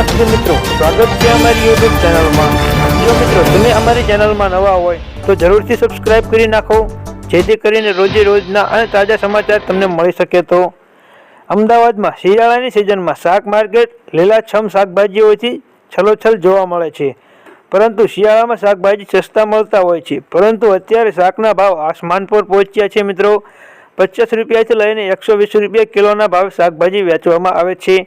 નમસ્તે મિત્રો, સ્વાગત છે અમારી યુટ્યુબ ચેનલમાં. જો મિત્રો તમે અમારી ચેનલમાં નવા હોય, તો જરૂરથી સબસ્ક્રાઇબ કરી નાખો, જેથી કરીને રોજે રોજના અને તાજા સમાચાર તમને મળી શકે તો. અમદાવાદમાં શિયાળાની સિઝનમાં શાક માર્કેટ લીલાછમ શાકભાજીઓથી છલોછલ જોવા મળે છે. પરંતુ શિયાળામાં શાકભાજી સસ્તા મળતા હોય છે. પરંતુ અત્યારે શાકના ભાવ આસમાન પર પહોંચ્યા છે મિત્રો. પચાસ રૂપિયાથી લઈને એકસો વીસ રૂપિયા કિલોના ભાવે શાકભાજી વેચવામાં આવે છે.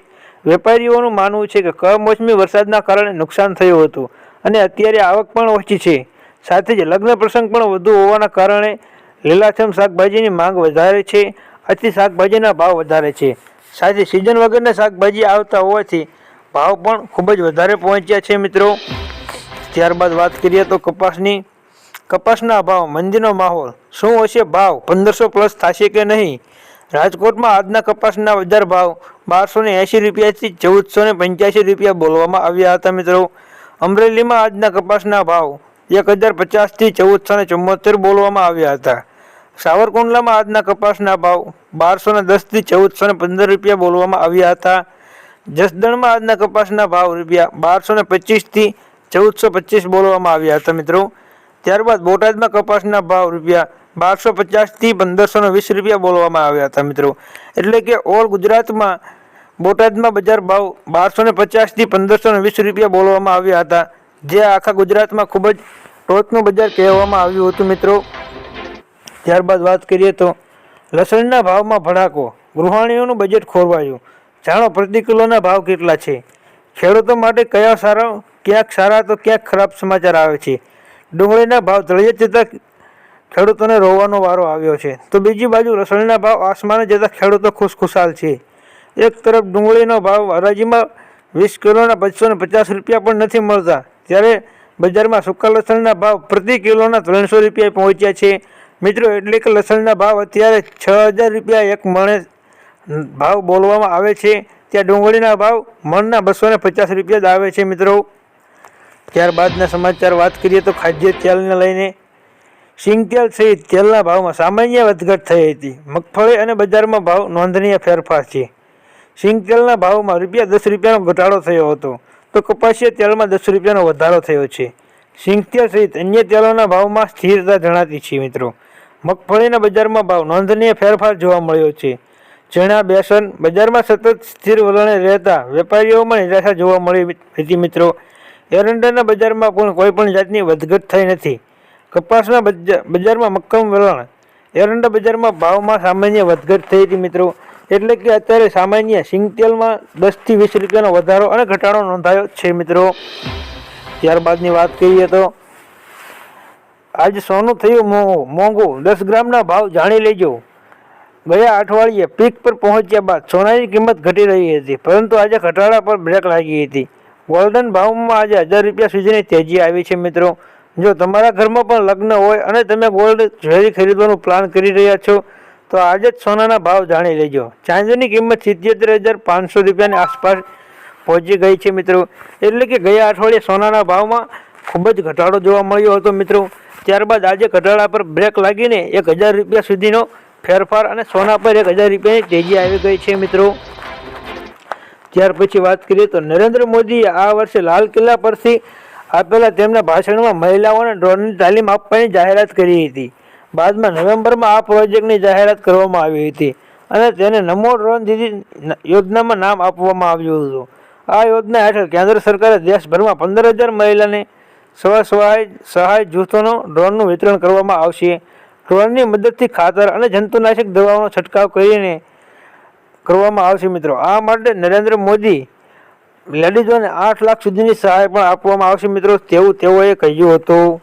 વેપારીઓનું માનવું છે કે કમોસમી વરસાદના કારણે નુકસાન થયું હતું અને અત્યારે આવક પણ ઓછી છે. સાથે જ લગ્ન પ્રસંગ પણ વધુ હોવાના કારણે લીલાછમ શાકભાજીની માંગ વધારે છે. આથી શાકભાજીના ભાવ વધારે છે. સાથે સિઝન વગરના શાકભાજી આવતા હોવાથી ભાવ પણ ખૂબ જ વધારે પહોંચ્યા છે મિત્રો. ત્યારબાદ વાત કરીએ તો કપાસની. કપાસના ભાવ મંદીનો માહોલ. શું હશે? ભાવ પંદરસો પ્લસ થશે કે નહીં? રાજકોટમાં આજના કપાસના બજાર ભાવ બારસો ને એંશી રૂપિયાથી ચૌદસો ને પંચ્યાસી રૂપિયા બોલવામાં આવ્યા હતા મિત્રો. અમરેલીમાં આજના કપાસના ભાવ એક હજાર પચાસથી ચૌદસો ને ચુમ્મોતેર બોલવામાં આવ્યા હતા. સાવરકુંડલામાં આજના કપાસના ભાવ બારસો ને દસથી ચૌદસો ને પંદર રૂપિયા બોલવામાં આવ્યા હતા. જસદણમાં આજના કપાસના ભાવ રૂપિયા બારસો ને પચીસથી ચૌદસો પચીસ બોલવામાં આવ્યા હતા મિત્રો. ત્યારબાદ બોટાદમાં કપાસના ભાવ રૂપિયા બારસો પચાસથી પંદરસોને વીસ રૂપિયા બોલવામાં આવ્યા હતા મિત્રો. એટલે કે ઓલ ગુજરાતમાં બોટાદમાં બજાર ભાવ બારસો ને પચાસથી પંદરસોને વીસ રૂપિયા બોલવામાં આવ્યા હતા. જે આખા ગુજરાતમાં ખૂબ જ ટોચનું બજાર કહેવામાં આવ્યું હતું મિત્રો. ત્યારબાદ વાત કરીએ તો લસણના ભાવમાં ભડાકો. ગૃહાણીઓનું બજેટ ખોરવાયું. જાણો પ્રતિ કિલોના ભાવ કેટલા છે? ખેડૂતો માટે કયા સારા, ક્યાંક સારા તો ક્યાંક ખરાબ સમાચાર આવે છે. ડુંગળીના ભાવ તળિયે જતાં ખેડૂતોને રોવાનો વારો આવ્યો છે. તો બીજી બાજુ રસોઈના ભાવ આસમાને જતાં ખેડૂતો ખુશખુશાલ છે. એક તરફ ડુંગળીનો ભાવ હરાજીમાં વીસ કિલોના પચસો ને પચાસ રૂપિયા પણ નથી મળતા. ત્યારે બજારમાં સૂકા લસણના ભાવ પ્રતિ કિલોના ત્રણસો રૂપિયા પહોંચ્યા છે. મિત્રો, એટલે કે લસણના ભાવ અત્યારે છ હજાર રૂપિયા એક મણે ભાવ બોલવામાં આવે છે. ત્યાં ડુંગળીના ભાવ મણના બસો ને પચાસ રૂપિયા જ આવે છે મિત્રો. ત્યારબાદના સમાચાર વાત કરીએ તો ખાદ્ય તેલને લઈને સિંગ તેલ સહિત તેલના ભાવમાં સામાન્ય વધઘટ થઈ હતી. મગફળી અને બજારમાં ભાવ નોંધનીય ફેરફાર છે. સિંગતેલના ભાવમાં રૂપિયા દસ રૂપિયાનો ઘટાડો થયો હતો. તો કપાસિયા તેલમાં દસ રૂપિયાનો વધારો થયો છે. સિંગતેલ સહિત અન્ય તેલોના ભાવમાં સ્થિરતા જણાતી છે મિત્રો. મગફળીના બજારમાં ભાવ નોંધનીય ફેરફાર જોવા મળ્યો છે. ચણા, બેસન બજારમાં સતત સ્થિર વલણે રહેતા વેપારીઓમાં નિરાશા જોવા મળી હતી મિત્રો. એરંડાના બજારમાં પણ કોઈપણ જાતની વધઘટ થઈ નથી. કપાસના બજા- બજારમાં મક્કમ વલણ. એરંડા બજારમાં ભાવમાં સામાન્ય વધઘટ થઈ હતી મિત્રો. એટલે કે અત્યારે સામાન્ય સિંગ તેલમાં દસથી વીસ રૂપિયાનો વધારો અને ઘટાડો નોંધાયો છે મિત્રો. ત્યારબાદની વાત કરીએ તો, આજ સોનું થયું મોંઘું. દસ ગ્રામના ભાવ જાણી લેજો. ગયા અઠવાડિયે પીક પર પહોંચ્યા બાદ સોનાની કિંમત ઘટી રહી હતી, પરંતુ આજે ઘટાડા પર બ્રેક લાગી હતી. ગોલ્ડન ભાવમાં આજે હજાર રૂપિયા સુધીની તેજી આવી છે મિત્રો. જો તમારા ઘરમાં પણ લગ્ન હોય અને તમે ગોલ્ડ જ્વેલરી ખરીદવાનું પ્લાન કરી રહ્યા છો, તો આજે જ સોનાના ભાવ જાણી લેજો. ચાંદીની કિંમત સિત્યોતેર હજાર પાંચસો રૂપિયાની આસપાસ પહોંચી ગઈ છે મિત્રો. એટલે કે ગયા અઠવાડિયે સોનાના ભાવમાં ખૂબ જ ઘટાડો જોવા મળ્યો હતો મિત્રો. ત્યારબાદ આજે ઘટાડા પર બ્રેક લાગીને એક હજાર રૂપિયા સુધીનો ફેરફાર અને સોના પર એક હજાર રૂપિયાની તેજી આવી ગઈ છે મિત્રો. ત્યાર પછી વાત કરીએ તો નરેન્દ્ર મોદીએ આ વર્ષે લાલ કિલ્લા પરથી આપેલા તેમના ભાષણમાં મહિલાઓને ડ્રોનની તાલીમ આપવાની જાહેરાત કરી હતી. બાદમાં નવેમ્બરમાં આ પ્રોજેક્ટની જાહેરાત કરવામાં આવી હતી અને તેને નમો ડ્રોન દીદી યોજનામાં નામ આપવામાં આવ્યું હતું. આ યોજના હેઠળ કેન્દ્ર સરકારે દેશભરમાં પંદર હજાર મહિલાને સ્વસહાય, સહાય જૂથોનો ડ્રોનનું વિતરણ કરવામાં આવશે. ડ્રોનની મદદથી ખાતર અને જંતુનાશક દવાઓનો છંટકાવ કરીને કરવામાં આવશે મિત્રો. આ માટે નરેન્દ્ર મોદી લેડીઝોને આઠ લાખ સુધીની સહાય પણ આપવામાં આવશે મિત્રો તેવું તેઓએ કહ્યું હતું.